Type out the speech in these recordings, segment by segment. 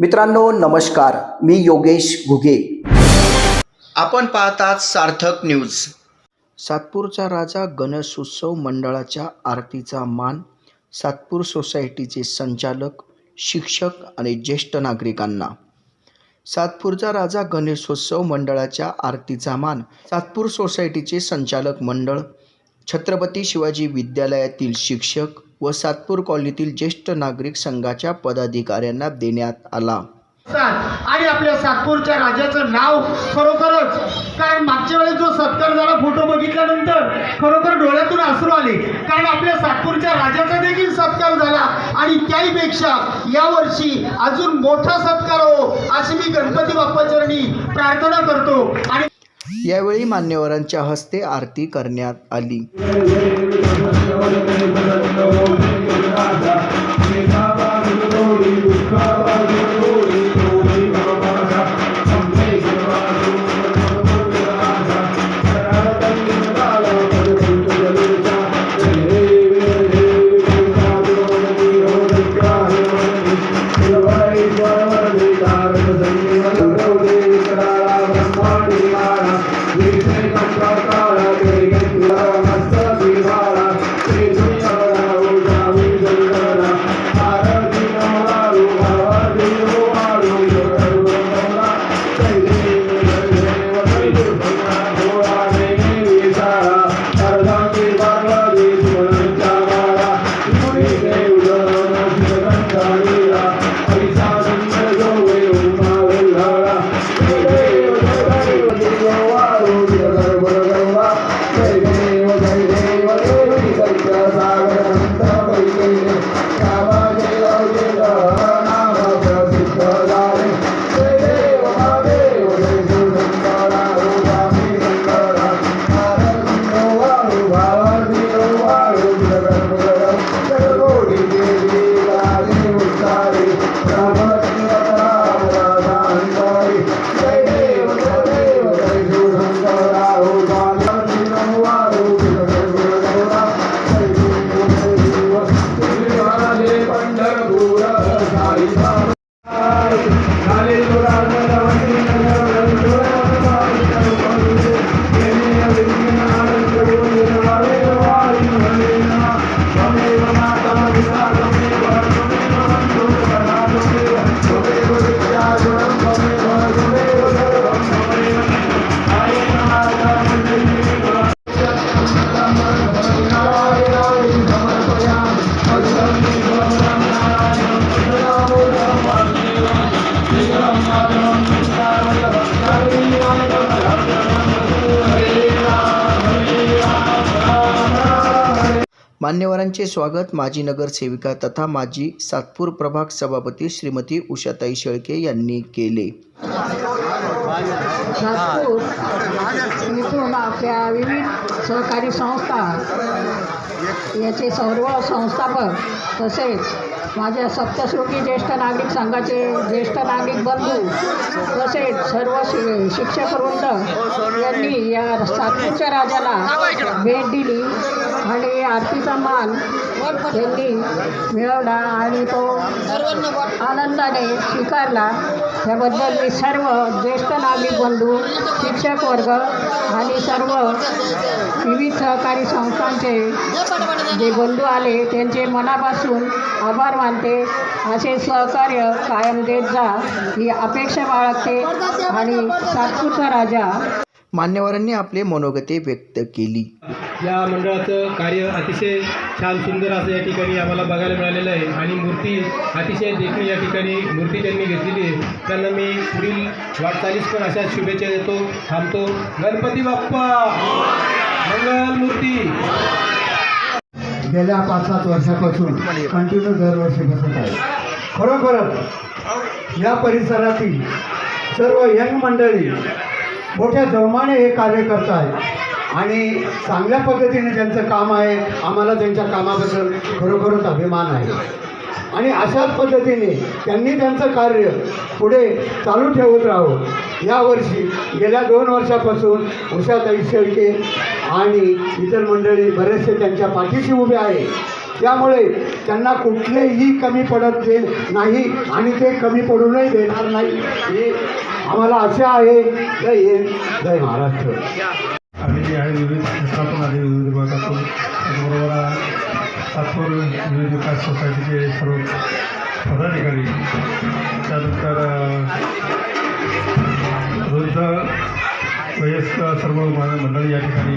मित्रांनो नमस्कार. मी योगेश घुगे. आपण पाहतात सार्थक न्यूज. सातपूरचा राजा गणेशोत्सव मंडळाच्या आरतीचा मान सातपूर सोसायटीचे संचालक शिक्षक आणि ज्येष्ठ नागरिकांना. सातपूरचा राजा गणेशोत्सव मंडळाच्या आरतीचा मान सातपूर सोसायटीचे संचालक मंडळ छत्रपती शिवाजी विद्यालयातील शिक्षक व सातपूर कॉलनीतील ज्येष्ठ नागरिक संघाच्या पदाधिकाऱ्यांना देण्यात आला. आणि आपल्या सातपूरच्या राजाचं नाव खरोखरच कारण मागच्या वेळेस जो सत्कार झाला फोटो बघितल्यानंतर खरोखर डोळ्यातून अश्रू आले. कारण आपल्या सातपूरच्या राजाचा देखील सत्कार झाला. आणि त्याहीपेक्षा यावर्षी अजून मोठा सत्कार हो अशी मी गणपती बाप्पाचरणी प्रार्थना करतो. आणि यावेळी मान्यवरांच्या हस्ते आरती करण्यात आली. no, no, no, मान्यवरांचे स्वागत माजी नगरसेविका तथा माजी सातपूर प्रभाग सभापती श्रीमती उषाताई शेळके यांनी केले. इथून आपल्या विविध सहकारी संस्था याचे सर्व संस्थापक तसेच माझ्या सप्तश्लोकी ज्येष्ठ नागरिक संघाचे ज्येष्ठ नागरिक बंधू तसेच सर्व शि शिक्षक यांनी या सातपूरच्या राजाला भेट दिली. आणि आरतीचा मान त्यांनी मिळवला आणि तो आनंदाने स्वीकारला. त्याबद्दल मी सर्व ज्येष्ठ नागरिक बंधू शिक्षक वर्ग आणि सर्व विविध सहकारी संस्थांचे जे बंधू आले त्यांचे मनापासून आभार मानते. असे सहकार्य कायम देत जा ही अपेक्षा बाळगते आणि सातपूरचा राजा. मान्यवरांनी आपले मनोगते व्यक्त केली. या मंडळाचं कार्य अतिशय छान सुंदर असं या ठिकाणी आम्हाला बघायला मिळालेलं आहे. आणि मूर्ती अतिशय देखील या ठिकाणी मूर्ती त्यांनी घेतलेली आहे. त्यांना मी पुढील वाटचालीस पण अशा शुभेच्छा देतो थांबतो. गणपती बाप्पा! मंगल मूर्ती! गेल्या पाच सात वर्षापासून कंटिन्यू दरवर्षी बसत आहे. खरोखरच या परिसरातील सर्व यंग मंडळी मोठ्या जोमाने हे कार्य करत आहेत आणि चांगल्या पद्धतीने त्यांचं काम आहे आम्हाला त्यांच्या कामाबद्दल खरोखरच अभिमान आहे. आणि अशाच पद्धतीने त्यांनी त्यांचं कार्य पुढे चालू ठेवत राहावं यावर्षी गेल्या दोन वर्षापासून उषाताई शेळके आणि इतर मंडळी बरेचसे त्यांच्या पाठीशी उभे आहे. त्यामुळे त्यांना कुठलेही कमी पडत दे नाही आणि ते कमी पडूनही देणार नाही हे आम्हाला असे आहे. जय हिंद जय महाराष्ट्र. जे आहे विविध क्षेत्रातून आले विविध विभागातून त्याचबरोबर सातपूर विविध विकास सोसायटीचे सर्व पदाधिकारी त्यानंतर वृद्ध वयस्क सर्व मंडळी या ठिकाणी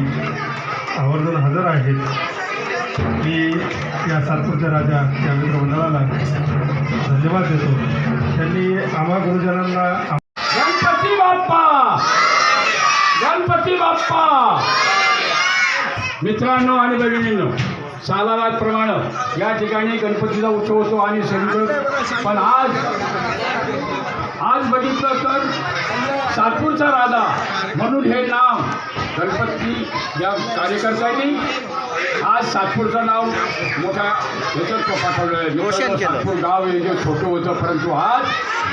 आवर्जून हजर आहेत. मी या सातपूरच्या राजा या मित्रमंडळाला धन्यवाद देतो. त्यांनी आम्हा गुरुजनांना गणपती बाप्पा गणपती बाप्पा! मित्रांनो आणि भगिनींनो सालाबादप्रमाणे या ठिकाणी गणपतीचा उत्सव होतो आणि सगळीकडं. पण आज आज बघितलं तर सातपूरचा राजा म्हणून हे नाव गणपती या कार्यकर्त्यांनी आज सातपूरचं नाव मोठ्या ह्याच्यात पाठवलं आहे. सातपूर गाव हे जे छोटं होतं परंतु आज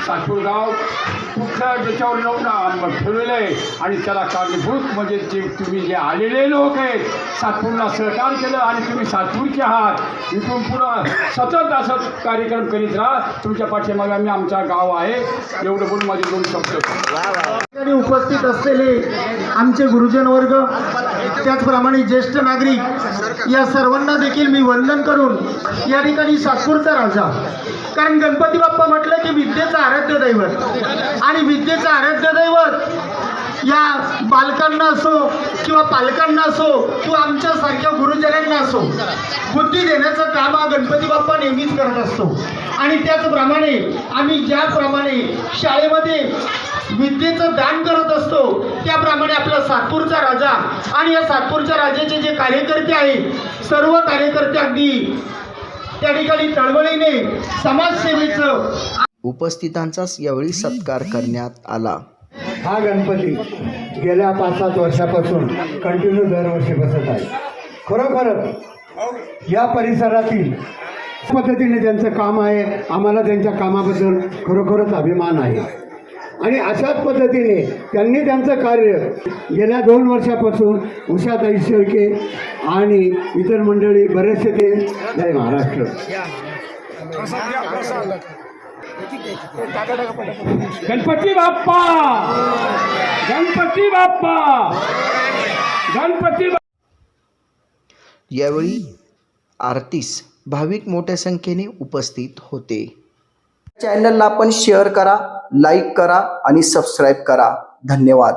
सातपूर गाव कुठल्या त्याच्यावर आम- ठेवलेलं आहे? आणि त्याला कारणीभूत म्हणजे जे तुम्ही जे आलेले लोक आहेत सातपूरला सहकार केलं आणि तुम्ही सातपूरचे आहात. इथून पुढं सतत असं कार्यक्रम करीत राहा. तुमच्या पाठीमागे आम्ही आमचा गाव आहे. एवढं बोलून माझे दोन शब्द. उपस्थित असलेले आमचे गुरुजन वर्ग त्याचप्रमाणे ज्येष्ठ नागरिक या सर्वांना देखील मी वंदन करून या ठिकाणी सातपूरचा राजा. कारण गणपती बाप्पा म्हटलं की विद्येचं आराध्य दैवत. आणि विद्येचं आराध्य दैवत या बालकांना असो किंवा पालकांना असो किंवा आमच्यासारख्या गुरुजनांना असो बुद्धी देण्याचं काम हा गणपती बाप्पा नेहमीच करत असतो. आणि त्याचप्रमाणे आम्ही ज्याप्रमाणे शाळेमध्ये विद्येचं दान करत असतो त्याप्रमाणे आपला सातपूरचा राजा आणि या सातपूरच्या राजाचे जे कार्यकर्ते आहेत सर्व कार्यकर्ते अगदी त्या ठिकाणी चळवळीने समाजसेवेचं उपस्थितांचा यावेळी सत्कार करण्यात आला. हा गणपती गेल्या पाच सात वर्षापासून कंटिन्यू दरवर्षी बसत आहे. खरोखरच या परिसरातील पद्धतीने त्यांचं काम आहे आम्हाला त्यांच्या कामाबद्दल खरोखरच अभिमान आहे. आणि अशाच पद्धतीने त्यांनी त्यांचं कार्य गेल्या दोन वर्षापासून उषाताई शेळके आणि इतर मंडळी बरेचसे ते जय महाराष्ट्र. गणपती बाप्पा! गणपती बाप्पा! गणपती यावेळी आरतीस भाविक मोठ्या संख्येने उपस्थित होते. चॅनलला पण शेअर करा लाईक करा आणि सबस्क्राईब करा. धन्यवाद.